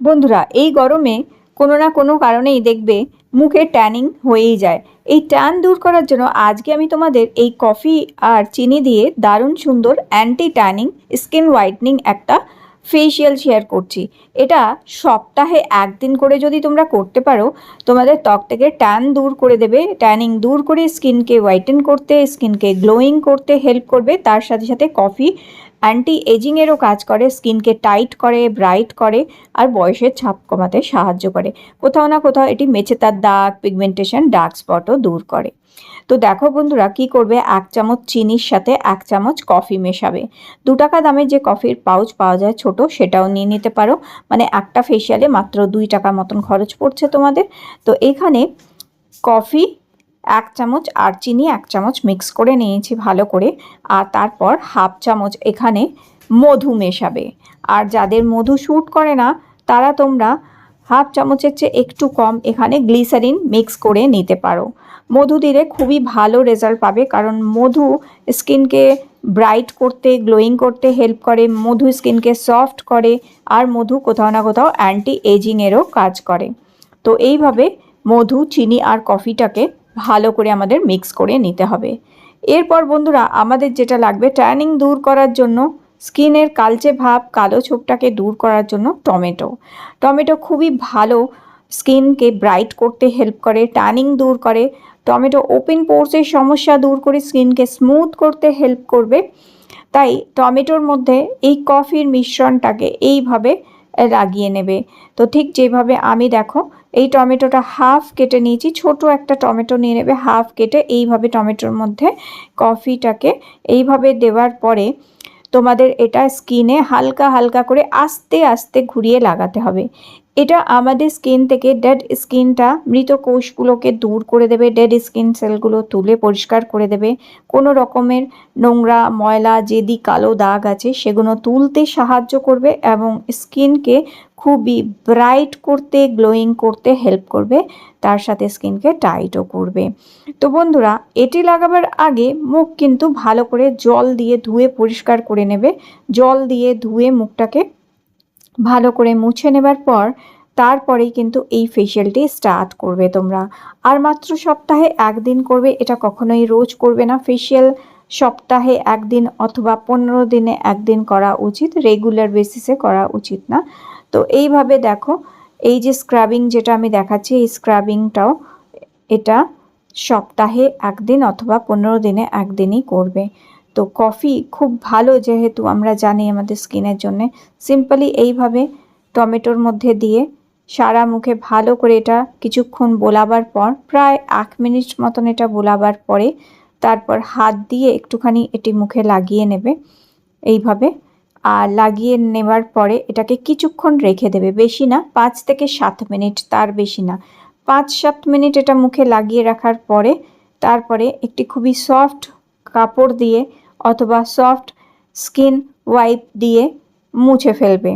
বন্ধুরা, এই গরমে কোনো না কোনো কারণেই দেখবে মুখে ট্যানিং হয়েই যায়। এই ট্যান দূর করার জন্য আজকে আমি তোমাদের এই কফি আর চিনি দিয়ে দারুণ সুন্দর অ্যান্টি ট্যানিং স্কিন হোয়াইটনিং একটা ফেসিয়াল শেয়ার করছি। এটা সপ্তাহে একদিন করে যদি তোমরা করতে পারো, তোমাদের ত্বক থেকে ট্যান দূর করে দেবে ট্যানিং দূর করে স্কিনকে হোয়াইটেন করতে স্কিনকে গ্লোয়িং করতে হেল্প করবে। তার সাথে সাথে কফি অ্যান্টি এজিংয়েরও কাজ করে স্কিনকে টাইট করে ব্রাইট করে, আর বয়সের ছাপ কমাতে সাহায্য করে। কোথাও না কোথাও এটি মেচেতার দাগ পিগমেন্টেশন ডার্ক স্পটও দূর করে। তো দেখো বন্ধুরা কি করবে? এক চামচ চিনির সাথে এক চামচ কফি মেশাবে। দু টাকা দামের যে কফির পাউচ পাওয়া যায় ছোট, সেটাও নিয়ে নিতে পারো। মানে একটা ফেশিয়ালে মাত্র দুই টাকা মতন খরচ পড়ছে তোমাদের। তো এখানে কফি এক চামচ আর চিনি এক চামচ মিক্স করে নিয়েছি ভালো করে। আর তারপর হাফ চামচ এখানে মধু মেশাবে। আর যাদের মধু শ্যুট করে না, তারা তোমরা হাফ চামচের চেয়ে একটু কম এখানে গ্লিসারিন মিক্স করে নিতে পারো। মধু দিলে খুবই ভালো রেজাল্ট পাবে, কারণ মধু স্কিনকে ব্রাইট করতে গ্লোয়িং করতে হেল্প করে, মধু স্কিনকে সফট করে, আর মধু কোথাও না কোথাও অ্যান্টি এজিংয়েরও কাজ করে। তো এইভাবে মধু, চিনি আর কফিটাকে ভালো করে আমাদের মিক্স করে নিতে হবে। এরপর বন্ধুরা, আমাদের যেটা লাগবে ট্যানিং দূর করার জন্য, স্কিনের কালচে ভাব, কালো ছোপটাকে দূর করার জন্য টমেটো। টমেটো খুবই ভালো স্কিনকে ব্রাইট করতে হেল্প করে ট্যানিং দূর করে টমেটো ওপেন পোর্সের সমস্যা দূর করে স্কিনকে স্মুথ করতে হেল্প করবে। তাই টমেটোর মধ্যে এই কফির মিশ্রণটাকে এইভাবে লাগিয়ে নেবে। তো ঠিক যেভাবে আমি দেখো, এই টমেটোটা হাফ কেটে নিয়েছি, ছোট একটা টমেটো নিয়ে নেবে, হাফ কেটে এইভাবে টমেটোর মধ্যে কফিটাকে এইভাবে দেওয়ার পরে তোমাদের এটা স্কিনে হালকা হালকা করে আস্তে আস্তে ঘুরিয়ে লাগাতে হবে। এটা আমাদের স্কিন থেকে ডেড স্কিনটা মৃত কোষগুলোকে দূর করে দেবে ডেড স্কিন সেলগুলো তুলে পরিষ্কার করে দেবে। কোনো রকমের নোংরা, ময়লা যেদি কালো দাগ আছে, সেগুলো তুলতে সাহায্য করবে এবং স্কিনকে খুবই ব্রাইট করতে গ্লোয়িং করতে হেল্প করবে, তার সাথে স্কিনকে টাইটও করবে। তো বন্ধুরা, এটি লাগাবার আগে মুখ কিন্তু ভালো করে জল দিয়ে ধুয়ে পরিষ্কার করে নেবে। জল দিয়ে ধুয়ে মুখটাকে ভালো করে মুছে নেবার পর তারপরেই কিন্তু এই ফেশিয়ালটি স্টার্ট করবে তোমরা। আর মাত্র সপ্তাহে একদিন করবে, এটা কখনোই রোজ করবে না। ফেশিয়াল সপ্তাহে একদিন অথবা পনেরো দিনে একদিন করা উচিত রেগুলার বেসিসে করা উচিত না। তো এইভাবে দেখো, এই যে স্ক্রাবিং যেটা আমি দেখাচ্ছি, এই স্ক্রাবিংটাও এটা সপ্তাহে একদিন অথবা পনেরো দিনে একদিনই করবে। তো কফি খুব ভালো যেহেতু আমরা জানি আমাদের স্কিনের জন্যে। সিম্পলি এইভাবে টমেটোর মধ্যে দিয়ে সারা মুখে ভালো করে এটা কিছুক্ষণ বোলাবার পর, প্রায় এক মিনিট মতন এটা বোলাবার পরে তারপর হাত দিয়ে একটুখানি এটি মুখে লাগিয়ে নেবে এইভাবে। আর লাগিয়ে নেবার পরে এটাকে কিছুক্ষণ রেখে দেবে, বেশি না, পাঁচ থেকে সাত মিনিট তার বেশি না। পাঁচ সাত মিনিট এটা মুখে লাগিয়ে রাখার পরে তারপরে একটি খুবই সফট কাপড় দিয়ে অথবা সফট স্কিন ওয়াইপ দিয়ে মুছে ফেলবে।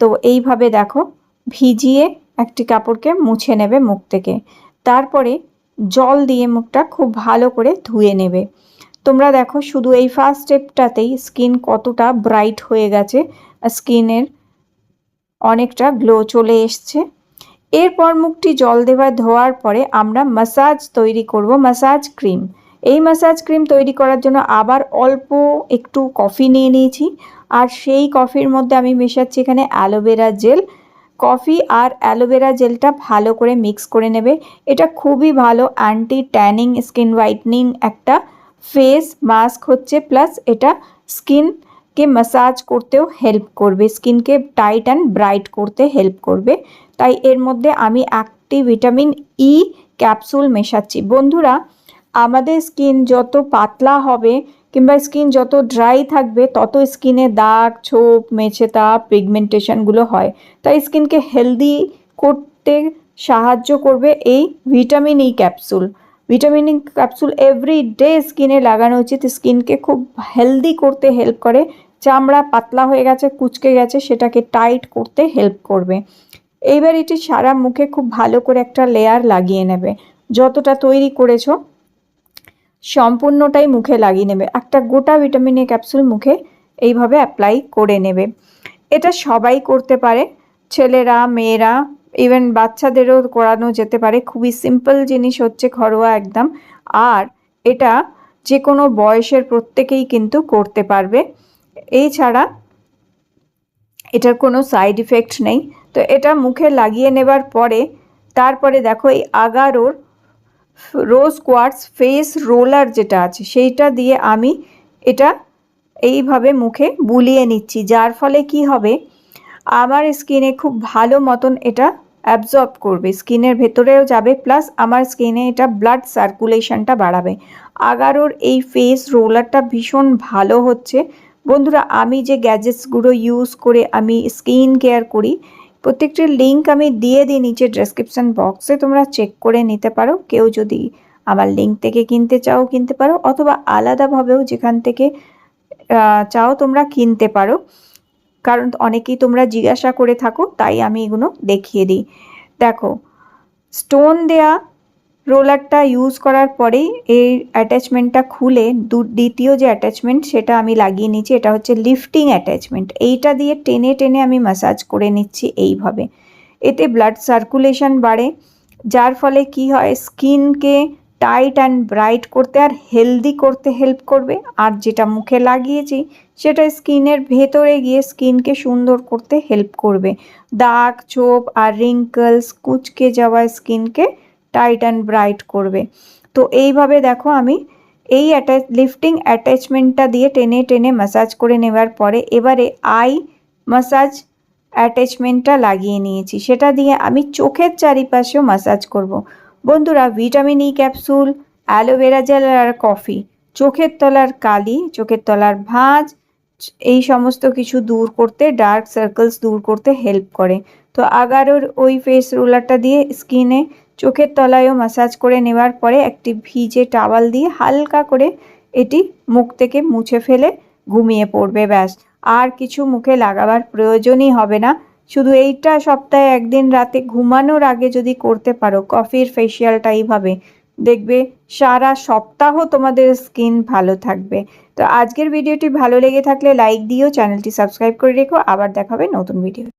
তো এইভাবে দেখো, ভিজিয়ে একটি কাপড়কে মুছে নেবে মুখ থেকে। তারপরে জল দিয়ে মুখটা খুব ভালো করে ধুয়ে নেবে। তোমরা দেখো, শুধু এই ফার্স্ট স্টেপটাতেই স্কিন কতটা ব্রাইট হয়ে গেছে স্কিনের অনেকটা গ্লো চলে এসছে। এরপর মুখটি জল দেওয়া ধোয়ার পরে আমরা মাসাজ তৈরি করব মাসাজ ক্রিম এই মাসাজ ক্রিম তৈরি করার জন্য আবার অল্প একটু কফি নিয়ে নিয়েছি। আর সেই কফির মধ্যে আমি মেশাচ্ছি এখানে অ্যালোভেরা জেল কফি আর অ্যালোভেরা জেলটা ভালো করে মিক্স করে নেবে। এটা খুবই ভালো অ্যান্টি ট্যানিং স্কিন হোয়াইটনিং একটা ফেস মাস্ক হচ্ছে। প্লাস এটা স্কিনকে মাসাজ করতেও হেল্প করবে। স্কিনকে টাইট অ্যান্ড ব্রাইট করতে হেল্প করবে। তাই এর মধ্যে আমি একটি ভিটামিন ই ক্যাপসুল মেশাচ্ছি। বন্ধুরা আমাদের স্কিন যত পাতলা হবে কিংবা স্কিন যত ড্রাই থাকবে, তত স্কিনে দাগ, ছোপ মেছেতা পিগমেন্টেশনগুলো হয়। তাই স্কিনকে হেলদি করতে সাহায্য করবে এই vitamin E capsule vitamin E capsule every day স্কিনে লাগানো উচিত। স্কিনকে খুব হেলদি করতে হেল্প করে। চামড়া পাতলা হয়ে গেছে, কুচকে গেছে, সেটাকে টাইট করতে হেল্প করবে। এইবার এটি সারা মুখে খুব ভালো করে একটা লেয়ার লাগিয়ে নেবে। যতটা তৈরি করেছ সম্পূর্ণটাই মুখে লাগিয়ে নেবে। একটা গোটা ভিটামিন এ ক্যাপসুল মুখে এইভাবে অ্যাপ্লাই করে নেবে। এটা সবাই করতে পারে। ছেলেরা, মেয়েরা ইভেন বাচ্চাদেরও করানো যেতে পারে। খুবই সিম্পল জিনিস হচ্ছে ঘরোয়া একদম। আর এটা যে কোনো বয়সের প্রত্যেকেই কিন্তু করতে পারবে। এই ছাড়া এটার কোনো সাইড ইফেক্ট নেই। তো এটা মুখে লাগিয়ে নেবার পরে, তারপরে দেখো এই আগারোর রোজ কোয়ার্টস ফেস রোলার যেটা আছে, সেইটা দিয়ে আমি এটা এইভাবে মুখে বুলিয়ে নিচ্ছি। যার ফলে কি হবে? আমার স্কিনে খুব ভালো মতন এটা অ্যাবজর্ব করবে। স্কিনের ভেতরেও যাবে, প্লাস আমার স্কিনে এটা ব্লাড সার্কুলেশনটা বাড়াবে। আগারোর এই ফেস রোলারটা ভীষণ ভালো হচ্ছে। বন্ধুরা, আমি যে গ্যাজেটসগুলো ইউজ করে আমি স্কিন কেয়ার করি প্রত্যেকটির লিঙ্ক আমি দিয়ে দিই নিচে ডেসক্রিপশান বক্সে তোমরা চেক করে নিতে পারো। কেউ যদি আমার লিঙ্ক থেকে কিনতে চাও, কিনতে পারো, অথবা আলাদাভাবেও যেখান থেকে চাও তোমরা কিনতে পারো। কারণ অনেকেই তোমরা জিজ্ঞাসা করে থাকো, তাই আমি এগুলো দেখিয়ে দিই। দেখো স্টোন দেয়া রোলারটা ইউজ করার পরেই এই অ্যাটাচমেন্টটা খুলে দু, দ্বিতীয় যে অ্যাটাচমেন্ট সেটা আমি লাগিয়ে নিচ্ছি, এটা হচ্ছে লিফটিং অ্যাটাচমেন্ট এইটা দিয়ে টেনে টেনে আমি ম্যাসাজ করে নিচ্ছি এইভাবে। এতে ব্লাড সার্কুলেশন বাড়ে, যার ফলে কি হয় স্কিনকে টাইট অ্যান্ড ব্রাইট করতে আর হেলদি করতে হেল্প করবে। আর যেটা মুখে লাগিয়েছি, সেটা স্কিনের ভেতরে গিয়ে স্কিনকে সুন্দর করতে হেল্প করবে। দাগ, ছোপ আর রিঙ্কলস কুচকে যাওয়া স্কিনকে টাইট অ্যান্ড ব্রাইট করবে। তো এইভাবে দেখো আমি এই অ্যাটাচ লিফটিং অ্যাটাচমেন্টটা দিয়ে টেনে টেনে ম্যাসাজ করে নেবার পরে এবারে আই ম্যাসাজ অ্যাটাচমেন্টটা লাগিয়ে নিয়েছি। সেটা দিয়ে আমি চোখের চারিপাশেও ম্যাসাজ করব। বন্ধুরা vitamin E capsule aloe vera gel আর কফি চোখের তলার কালি, চোখের তলার ভাঁজ, এই সমস্ত কিছু দূর করতে ডার্ক সার্কেলস দূর করতে হেল্প করে। তো আগারোর ওই ফেস রোলারটা দিয়ে স্কিনে চোখের তলায়ও ম্যাসাজ করে নেওয়ার পরে একটি ভিজে টাওয়াল দিয়ে হালকা করে এটি মুখ থেকে মুছে ফেলে ঘুমিয়ে পড়বে, ব্যাস। আর কিছু মুখে লাগাবার প্রয়োজনই হবে না। শুধু এইটা সপ্তাহে একদিন রাতে ঘুমানোর আগে যদি করতে পারো কফির ফেসিয়ালটা এইভাবে দেখবে সারা সপ্তাহ তোমাদের স্কিন ভালো থাকবে। তো আজকের ভিডিওটি ভালো লেগে থাকলে লাইক দিও, চ্যানেলটি সাবস্ক্রাইব করে রেখো। আবার দেখাবে নতুন ভিডিও